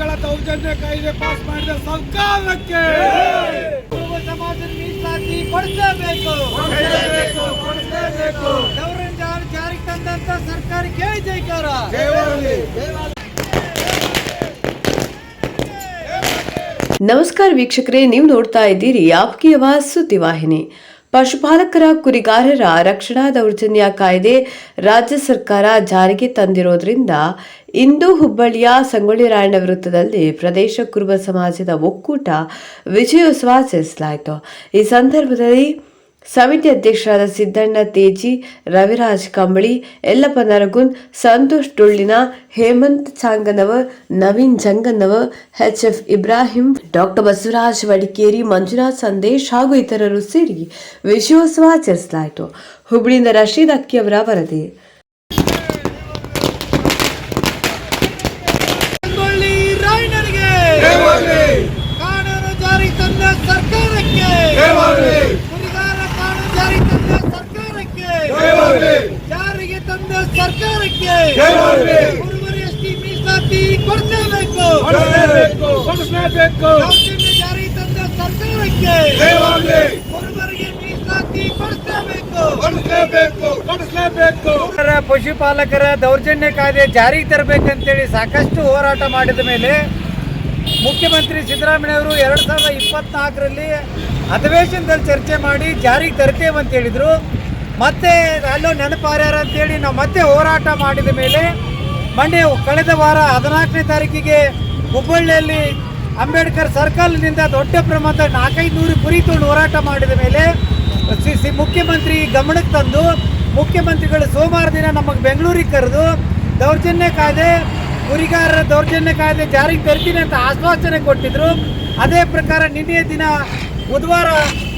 ಮಕ್ಕಳ ದೌರ್ಜನ್ಯ ಕಾಯ್ದೆ ಪಾಸ್ ಮಾಡಿದ ಸರ್ಕಾರಕ್ಕೆ ಸಮಾಜದ ಮೀಸಲಾತಿ ಕೊಡಿಸಲೇಬೇಕು. ಗೌರವ ಜಾರಿಗೆ ತಂದಂತ ಸರ್ಕಾರಕ್ಕೆ ಜೈಕಾರ ಜಯವಾಗಲಿ. ನಮಸ್ಕಾರ ವೀಕ್ಷಕರೇ ನೀವು ನೋಡ್ತಾ ಇದ್ದೀರಿ ಆಪ್ಕಿ ಆವಾಜ್ ಸುದ್ದಿವಾಹಿನಿ ಪಶುಪಾಲಕರ ಕುರಿಗಾರರ ರಕ್ಷಣಾ ದೌರ್ಜನ್ಯ ಕಾಯ್ದೆ ರಾಜ್ಯ ಸರ್ಕಾರ ಜಾರಿಗೆ ತಂದಿರೋದ್ರಿಂದ ಇಂದು ಹುಬ್ಬಳ್ಳಿಯ ಸಂಗೊಳ್ಳಿ ರಾಯಣ್ಣ ವೃತ್ತದಲ್ಲಿ ಪ್ರದೇಶ ಕುರುಬ ಸಮಾಜದ ಒಕ್ಕೂಟ ವಿಜಯೋತ್ಸವ ಆಚರಿಸಲಾಯಿತು. ಈ ಸಂದರ್ಭದಲ್ಲಿ ಸಮಿತಿ ಅಧ್ಯಕ್ಷರಾದ Siddanna Teji, Raviraj Kambali, Yallappa Naragun Santosh Dollina Hemant Changanava, Naveen Jangannavar H F Ibrahim, doctor Basavaraj Vadikeri, Manjunath Sandesh ಹಾಗೂ ಇತರರು ಸೇರಿ ವಿಜಯೋತ್ಸವ ಆಚರಿಸಲಾಯಿತು. ಹುಬ್ಬಳ್ಳಿಯಿಂದ ರಶೀದ್ ಅಕ್ಕಿಯವರ ವರದಿ ಸಂಗೊಳ್ಳಿ ರಾಯಣ್ಣನಿಗೆ ಜಯವಾಗಲಿ. ಕಾನೂನು ಜಾರಿಗೆ ತಂದ ಸರ್ಕಾರಕ್ಕೆ ಜಯವಾಗಲಿ. ಕುರಿಗಾರ ಕಾನೂನು ಜಾರಿಗೆ ತಂದ ಸರ್ಕಾರಕ್ಕೆ ಜಯವಾಗಲಿ. ಜಾರಿಗೆ ತಂದ ಸರ್ಕಾರಕ್ಕೆ ಜಯವಾಗಲಿ. ಕುರುಬರು ಎಸ್ಟಿ ಮೀಸಲಾತಿ ಕೊಡಿಸಲೇಬೇಕು ಕೊಡಿಸಲೇಬೇಕು, ಕೊಡಿಸಲೇಬೇಕು. ದೌರ್ಜನ್ಯ ಜಾರಿಗೆ ತಂದ ಸರ್ಕಾರಕ್ಕೆ ಜಯವಾಗಲಿ. ಕುರುಬರಿಗೆ ಮೀಸಲಾತಿ ಕೊಡಿಸಲೇಬೇಕು ಕೊಡಿಸಲೇಬೇಕು, ಕೊಡಿಸಲೇಬೇಕು. ಪಶುಪಾಲಕರ ದೌರ್ಜನ್ಯ ಕಾಯ್ದೆ ಜಾರಿಗೆ ತರಬೇಕಂತೇಳಿ ಸಾಕಷ್ಟು ಹೋರಾಟ ಮಾಡಿದ ಮೇಲೆ ಮುಖ್ಯಮಂತ್ರಿ ಸಿದ್ದರಾಮಯ್ಯವರು ಎರಡು ಸಾವಿರದ ಇಪ್ಪತ್ನಾಲ್ಕರಲ್ಲಿ ಅಧಿವೇಶನದಲ್ಲಿ ಚರ್ಚೆ ಮಾಡಿ ಜಾರಿಗೆ ತರ್ತೇವೆ ಅಂತ ಹೇಳಿದರು. ಮತ್ತೆ ಅಲ್ಲೋ ನೆನಪಾರ್ಯಾರ ಅಂತೇಳಿ ನಾವು ಮತ್ತೆ ಹೋರಾಟ ಮಾಡಿದ ಮೇಲೆ ಮಂಡ್ಯ ಕಳೆದ ವಾರ ಹದಿನಾಲ್ಕನೇ ತಾರೀಕಿಗೆ ಹುಬ್ಬಳ್ಳಿಯಲ್ಲಿ ಅಂಬೇಡ್ಕರ್ ಸರ್ಕಲ್ನಿಂದ ದೊಡ್ಡ ಪ್ರಮಾಣದ ನಾಲ್ಕೈದು ನೂರು ಕುರಿ ತೊಗೊಂಡು ಹೋರಾಟ ಮಾಡಿದ ಮೇಲೆ ಮುಖ್ಯಮಂತ್ರಿ ಗಮನಕ್ಕೆ ತಂದು ಮುಖ್ಯಮಂತ್ರಿಗಳು ಸೋಮವಾರ ದಿನ ನಮಗೆ ಬೆಂಗಳೂರಿಗೆ ಕರೆದು ದೌರ್ಜನ್ಯ ಕಾಯ್ದೆ ಕುರಿಗಾರರ ದೌರ್ಜನ್ಯ ಕಾಯ್ದೆ ಜಾರಿಗೆ ತರ್ತೀನಿ ಅಂತ ಆಶ್ವಾಸನೆ ಕೊಟ್ಟಿದ್ರು. ಅದೇ ಪ್ರಕಾರ ನಿನ್ನೆ ದಿನ ಬುಧವಾರ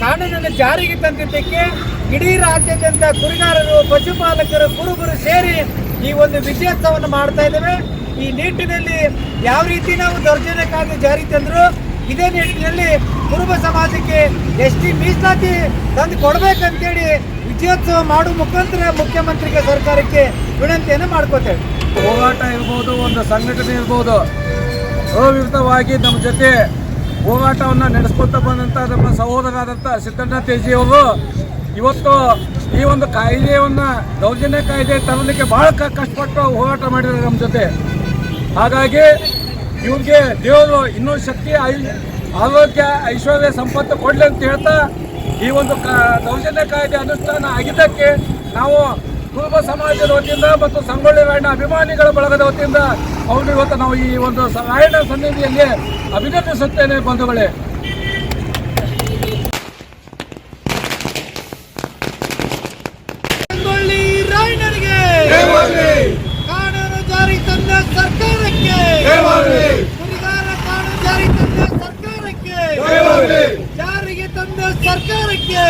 ಕಾನೂನನ್ನು ಜಾರಿಗೆ ತಂದಿದ್ದಕ್ಕೆ ಇಡೀ ರಾಜ್ಯಾದ್ಯಂತ ಕುರಿಗಾರರು, ಪಶುಪಾಲಕರು, ಕುರುಬರು ಸೇರಿ ಈ ಒಂದು ವಿಜಯೋತ್ಸವವನ್ನು ಮಾಡ್ತಾ ಇದ್ದೇವೆ. ಈ ನಿಟ್ಟಿನಲ್ಲಿ ಯಾವ ರೀತಿ ನಾವು ದೌರ್ಜನ್ಯ ಕಾಯ್ದೆ ಜಾರಿಗೆ ತಂದ್ರು, ಇದೇ ನಿಟ್ಟಿನಲ್ಲಿ ಕುರುಬ ಸಮಾಜಕ್ಕೆ ಎಷ್ಟು ಮೀಸಲಾತಿ ತಂದು ಕೊಡ್ಬೇಕಂತೇಳಿ ವಿಜಯೋತ್ಸವ ಮಾಡುವ ಮುಖಾಂತರ ಮುಖ್ಯಮಂತ್ರಿಗೆ ಸರ್ಕಾರಕ್ಕೆ ವಿನಂತಿಯನ್ನು ಮಾಡ್ಕೋತೇವೆ. ಹೋರಾಟ ಇರ್ಬೋದು, ಒಂದು ಸಂಘಟನೆ ಇರ್ಬೋದು ಅವಿರತವಾಗಿ ನಮ್ಮ ಜೊತೆ ಹೋರಾಟವನ್ನು ನಡೆಸ್ಕೊತಾ ಬಂದಂಥ ನಮ್ಮ ಸಹೋದರಾದಂಥ ಸಿದ್ದಣ್ಣ ತೇಜಿಯವರು ಇವತ್ತು ಈ ಒಂದು ಕಾಯ್ದೆಯನ್ನು, ದೌರ್ಜನ್ಯ ಕಾಯ್ದೆ ತರಲಿಕ್ಕೆ ಕ- ಕಷ್ಟಪಟ್ಟು ಹೋರಾಟ ಮಾಡಿದ್ದಾರೆ ನಮ್ಮ ಜೊತೆ. ಹಾಗಾಗಿ ಇವ್ರಿಗೆ ದೇವರು ಇನ್ನೂ ಶಕ್ತಿ, ಐ- ಆರೋಗ್ಯ, ಐಶ್ವರ್ಯ, ಸಂಪತ್ತು ಕೊಡಲಿ ಅಂತ ಹೇಳ್ತಾ ಈ ಒಂದು ಕ ದೌರ್ಜನ್ಯ ಕಾಯ್ದೆ ಅನುಷ್ಠಾನ ಆಗಿದ್ದಕ್ಕೆ ನಾವು ಕುರುಬ ಸಮಾಜದ ವತಿಯಿಂದ ಮತ್ತು ಸಂಗೊಳ್ಳಿ ರಾಯಣ್ಣ ಅಭಿಮಾನಿಗಳ ಬಳಗದ ವತಿಯಿಂದ ಅವನು ಇವತ್ತು ನಾವು ಈ ಒಂದು ರಾಯಣ್ಣ ಸನ್ನಿಧಿಯಲ್ಲಿ ಅಭಿನಂದಿಸುತ್ತೇನೆ ಬಂಧುಗಳೇ ಸಂಗೊಳ್ಳಿ ರಾಯಣ್ಣನಿಗೆ ಕಾನೂನು ಜಾರಿಗೆ ತಂದ ಸರ್ಕಾರಕ್ಕೆ ಜಯವಾಗಲಿ. ಕುರಿಗಾರ ಕಾನೂನು ಜಾರಿಗೆ ತಂದ ಸರ್ಕಾರಕ್ಕೆ ಜಯವಾಗಲಿ. ಜಾರಿಗೆ ತಂದ ಸರ್ಕಾರಕ್ಕೆ ಜಯವಾಗಲಿ. ಕುರುಬರು ಎಸ್ಟಿ ಮೀಸಲಾತಿ ಕೊಡಿಸಲೇಬೇಕು ಕೊಡಿಸಲೇಬೇಕು, ಕೊಡಿಸಲೇಬೇಕು. ದೌರ್ಜನ್ಯ ಜಾರಿಗೆ ತಂದ ಸರ್ಕಾರಕ್ಕೆ ಜಯವಾಗಲಿ. ಕುರುಬರಿಗೆ ಮೀಸಲಾತಿ ಕೊಡಿಸಲೇಬೇಕು ಕೊಡಿಸಲೇಬೇಕು ಕೊಡಿಸಲೇಬೇಕು ಕುರುಬರಿಗೆ